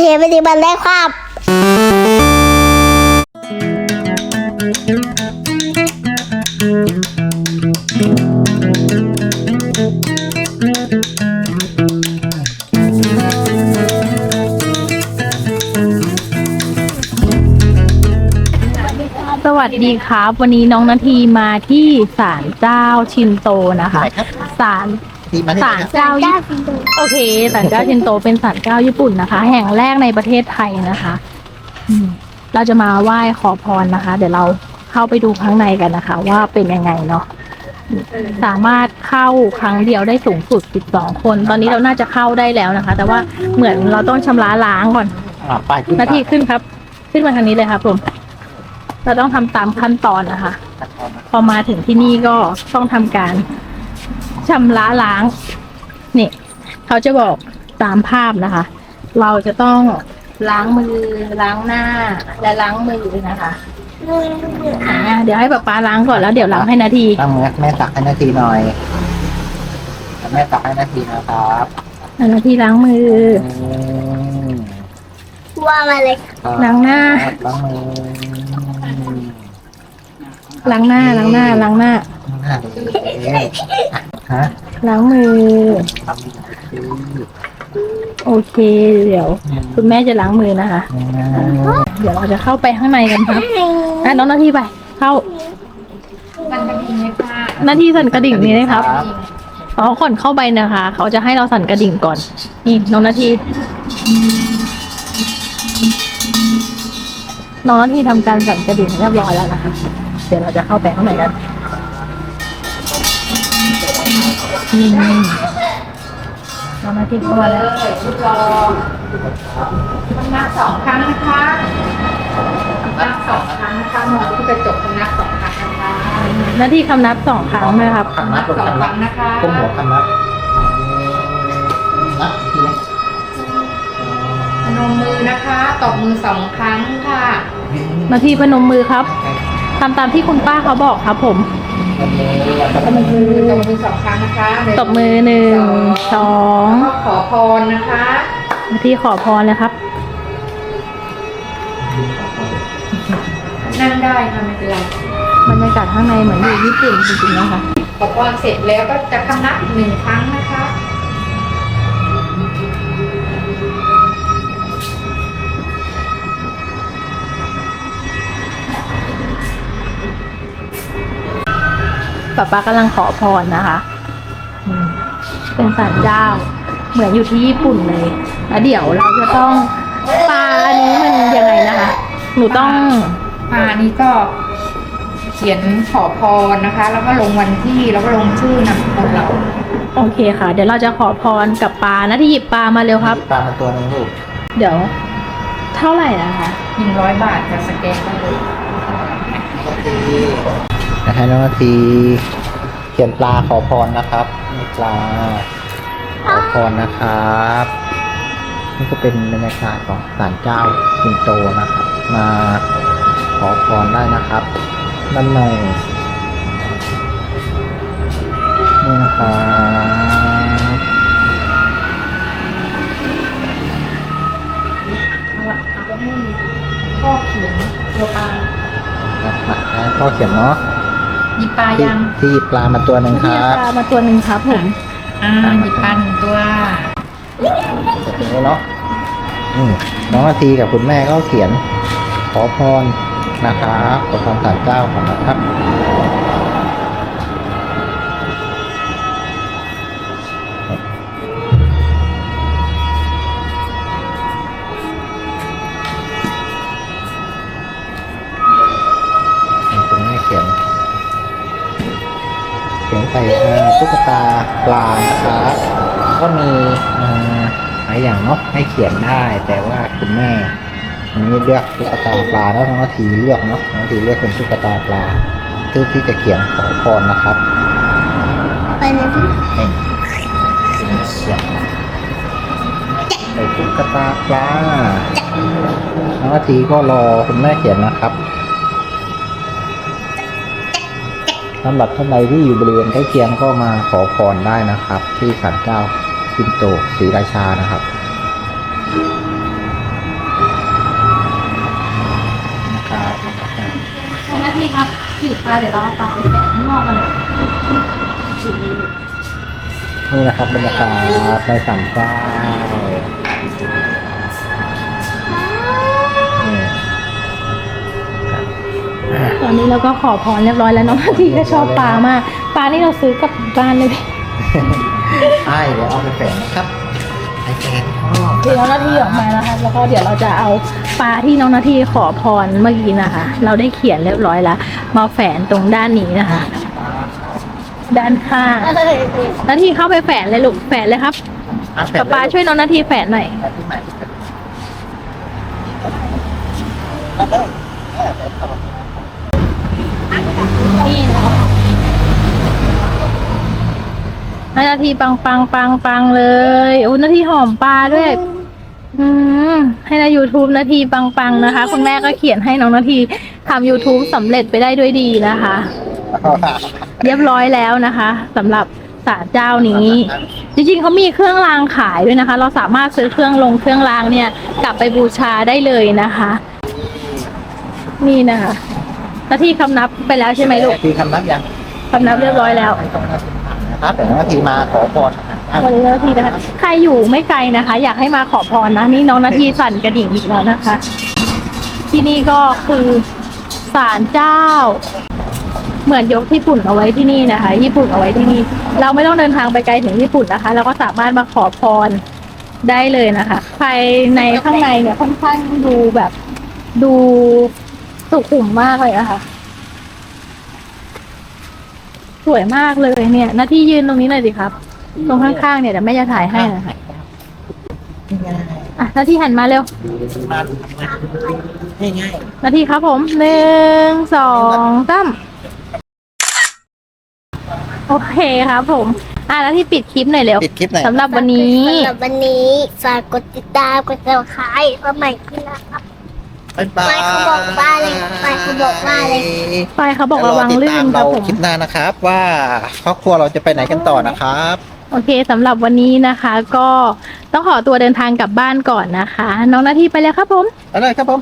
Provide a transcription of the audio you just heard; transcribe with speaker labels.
Speaker 1: เห็นปฏิบัติได้ครับ
Speaker 2: สวัสดีครับ วันนี้น้องนาทีมาที่ศาลเจ้าชินโตนะคะ
Speaker 3: ไหนครับ
Speaker 2: ศาล
Speaker 3: ทีมาที่
Speaker 2: ศาล
Speaker 3: ไหนครับ
Speaker 2: เจ้าญี่ปุ่นโอเคศาลเจ้าชินโตเป็นศาลเจ้าญี่ปุ่นนะคะ แห่งแรกในประเทศไทยนะคะอืมเราจะมาไหว้ขอพรนะคะ เดี๋ยวเราเข้าไปดูข้างในกันนะคะ ว่าเป็นยังไงเนาะสามารถเข้าครั้งเดียวได้สูงสุด 12 คน ตอนนี้เราน่าจะเข้าได้แล้วนะคะ แต่ว่าเหมือนเราต้องชำระล้างก่อน
Speaker 3: อ่าไปขึ้น
Speaker 2: นาทีขึ้นครับ ขึ้นมาทางนี้เลยครับผม เราต้องทำตามขั้นตอนนะคะ พอมาถึงที่นี่ก็ต้องทำการ ชำระล้าง นี่ เขาจะบอกตามภาพนะคะ เราจะต้องล้างมือล้างหน้า และล้างมือนะคะอ่าเดี๋ยวให้ป๊าป๊าล้างก่อนแล้วเดี๋ยวล้างให้นาที
Speaker 3: ตั้งมือแม่ตักให้นาทีหน่อย แม่ตักให้นาทีนะครับ
Speaker 2: อ่านาทีล้างมือ
Speaker 3: อืม
Speaker 1: ว่ามาเลย
Speaker 3: ครับ
Speaker 2: ล้างหน้า
Speaker 3: ล้างมือ
Speaker 2: ล้างหน้าล้างหน้าล้างหน้า
Speaker 3: ล้างหน้าเลย ฮะ
Speaker 2: ล้างมือ
Speaker 3: ทำดี
Speaker 2: โอเค เดี๋ยว คุณแม่จะล้างมือนะคะ เดี๋ยวเราจะเข้าไปข้างในกันครับอะน้องนาทีไป เข้านาทีสั่นกระดิ่งนี้นะครับอ๋อก่อนเข้าไปนะคะ เขาจะให้เราสั่นกระดิ่งก่อน นี่น้องนาทีน้องนาทีทำการสั่นกระดิ่งเรียบร้อยแล้วนะคะ เดี๋ยวเราจะเข้าไปข้างในกัน นี่น้องนาทีเข้ามาแล้ว
Speaker 4: นับสองครั้งนะคะนับสองครั้งนะคะมองที่กระจกนับสองครั้งนะคะ
Speaker 2: นาทีคำนับสองครั้งนะครับ
Speaker 3: คำนับ
Speaker 4: สองครั้งนะคะ
Speaker 3: ก้มหัวคำนับนับทีนะ
Speaker 4: พนมมือนะคะตบมือสองครั้งค่ะ
Speaker 2: นาทีพนมมือครับทำตามที่คุณป้าเขาบอกครับผม
Speaker 3: ตบมือ
Speaker 4: ตบมือตบมือสองครั้งนะคะหนึ่ง
Speaker 2: ตบมือหนึ่งสอง
Speaker 4: แล้วก็ขอพรนะคะ
Speaker 2: นาทีขอพรเลยครับ
Speaker 4: นั่งได้ค่ะไม่เป็นไร
Speaker 2: บรรยากาศข้างในเหมือนอยู่ญี่ปุ่นจริงๆนะคะ
Speaker 4: ขอพรเสร็จแล้วก็จะคำนับหนึ่งครั้งนะคะ
Speaker 2: ป้าป้ากำลังขอพรนะคะอืมเป็นศาลเจ้า เหมือนอยู่ที่ญี่ปุ่นเลยแล้วเดี๋ยวเราจะต้องปลาอันนี้มันยังไงนะคะ หนูต้อง
Speaker 4: มานี้ก็เขียนขอพรนะคะ แล้วก็ลงวันที่แล้วก็ลงชื่อนามสกุลเรา
Speaker 2: โอเคค่ะ เดี๋ยวเราจะขอพรกับปลานะที่หยิบปลามาเร็วครับ
Speaker 3: ตามมาตัวหนึงลูก
Speaker 2: เดี๋ยว เท่าไหร่นะคะ
Speaker 4: หนึ่งร้อยบาทจะสแกนได้เลย
Speaker 3: นะฮะน้องนาทีเขียนปลาขอพรนะครับนี่ปลาขอพรนะครับนี่ก็เป็นบรรยากาศของศาลเจ้าสิงโตนะครับ มาขอพรได้นะครับด้านในนี่นะครับ
Speaker 4: พ่อเขียนตัวปลา
Speaker 3: นะครับแล้วก็เขียนเนาะ
Speaker 4: หยิบปลา
Speaker 3: ที่
Speaker 4: ยัง
Speaker 3: ที่หยิบปลามาตัวหนึ่งค
Speaker 2: ที่
Speaker 3: รั
Speaker 2: เอา
Speaker 3: บ
Speaker 2: ปลามาตัวหนึ่งครับผม
Speaker 4: อ่าหยิบปลาหนึ่งตัว
Speaker 3: เสร็จแล้วเนาะอืมน้องนาทีกับคุณแม่ก็เขียน ขอพรนะครับขอพรศาลเจ้าก่อนนะครับ คุณแม่เขียน เขียนใส่ตุ๊กตาปลานะครับก็มีอ่อหลายอย่างเนาะให้เขียนได้ แต่ว่าคุณแม่อันนี้เลือกตุ๊กตาปลาแล้วน้องทีเลือกเนาะน้องทีเลือกเป็นตุ๊กตาปลาเพื่อที่จะเขียนขอพรนะครับ
Speaker 1: ไปเลยพี่
Speaker 3: เขียนใส่ตุ๊กตาปลาน้องทีก็รอคุณแม่เขียนนะครับ สำหรับท่านใดที่อยู่บริเวณใกล้เคียงก็มาขอพรได้นะครับ ที่ศาลเจ้าพินโตศรีราชานะครับ
Speaker 2: นะครับหน้าที่ครับขีดไปเดี๋ยวเราเอาไปแกะข้างนอกกัน
Speaker 3: นี่นะครับบรรยากาศในศาลเจ้า
Speaker 2: ตอนนี้เราก็ขอพรเรียบร้อยแล้วน้องนาทีก็ชอบปลามากปลานี่เราซื้อกลับบ้านเลย
Speaker 3: ไอ้เดี๋ยวเอาไปแฝงนะครับไอ้แฝงชอบ
Speaker 2: เดี๋ยวน้องนาทีออกมานะคะแล้วก็เดี๋ยวเราจะเอาปลาที่น้องนาทีขอพรเมื่อกี้นะคะ เราได้เขียนเรียบร้อยแล้วมาแฝนตรงด้านนี้นะคะ ด้านข้างนาทีเข้าไปแฝนเลยลูกแฝนเลยครับ
Speaker 3: อะแฝ
Speaker 2: ป๊างป๊าช่วยน้องนาทีแฝนหน่อย
Speaker 3: แฝงที่ไหน
Speaker 2: นี่นะให้ นาทีปังปังปังปังเลยโอ้นาทีหอมปลาด้วย อืมให้ใน YouTube นาทีปังปังนะคะ คุณแม่ก็เขียนให้น้องนาทีทำ YouTube สำเร็จไปได้ด้วยดีนะคะ เรียบร้อยแล้วนะคะสำหรับศาลเจ้านี้ จริงๆเขามีเครื่องรางขายด้วยนะคะ เราสามารถซื้อเครื่องลงเครื่องรางเนี่ย กลับไปบูชาได้เลยนะคะ นี่นะคะนาทีคำนับไปแล้วใช่ไหมลูก
Speaker 3: ทีคำนับยัง
Speaker 2: คำนับเรียบร้อยแล้ว
Speaker 3: ไม่ต้องนับ นะครับแต่นาทีมาขอพรนะครับ
Speaker 2: วันนี้นาทีนะคะใครอยู่ไม่ไกลนะคะ อยากให้มาขอพรนะนี่น้องนาทีสั่นกระดิ่งอีกแล้วนะคะ ที่นี่ก็คือศาลเจ้า เหมือนยกญี่ปุ่นเอาไว้ที่นี่นะคะ ญี่ปุ่นเอาไว้ที่นี่ เราไม่ต้องเดินทางไปไกลถึงญี่ปุ่นนะคะ เราก็สามารถมาขอพรได้เลยนะคะภายในข้างในเนี่ยค่อนข้างดูแบบดูสุขุมมากเลยนะคะ สวยมากเลยเนี่ยหน้าที่ยืนตรงนี้หน่อยสิครับ ตรงข้างๆเนี่ยเดี๋ยวแม่จะถ่ายให้นะคะอะหน้าที่หันมาเร็ว
Speaker 3: มาง่าย
Speaker 2: หน้าที่ครับผมหนึ่งสองสามโอเคครับผม อะหน้าที่ปิดคลิปหน่อยเร็ว
Speaker 3: ๆปิดคลิปหน่อย
Speaker 2: สำหรับวันนี้
Speaker 1: สำหรับวันนี้ฝากกดติดตามกดติดตามเพื่อใหม่ขึ้นนะครับ
Speaker 3: บ๊ายบาย
Speaker 1: ไปเขาบอกว่าอะไรไปเขาบอกว่าอะไร
Speaker 2: ไปเขาบอกระวังลื่นค
Speaker 3: เรา
Speaker 2: รับผม
Speaker 3: คลิปหน้านะครับ ว่าครอบครัวเราจะไปไหนกันต่อนะครับ
Speaker 2: โอเคสำหรับวันนี้นะคะ ก็ต้องขอตัวเดินทางกลับบ้านก่อนนะคะ น้องหน้าที่ไปแล้วครับผม
Speaker 3: เอาเลยครับผม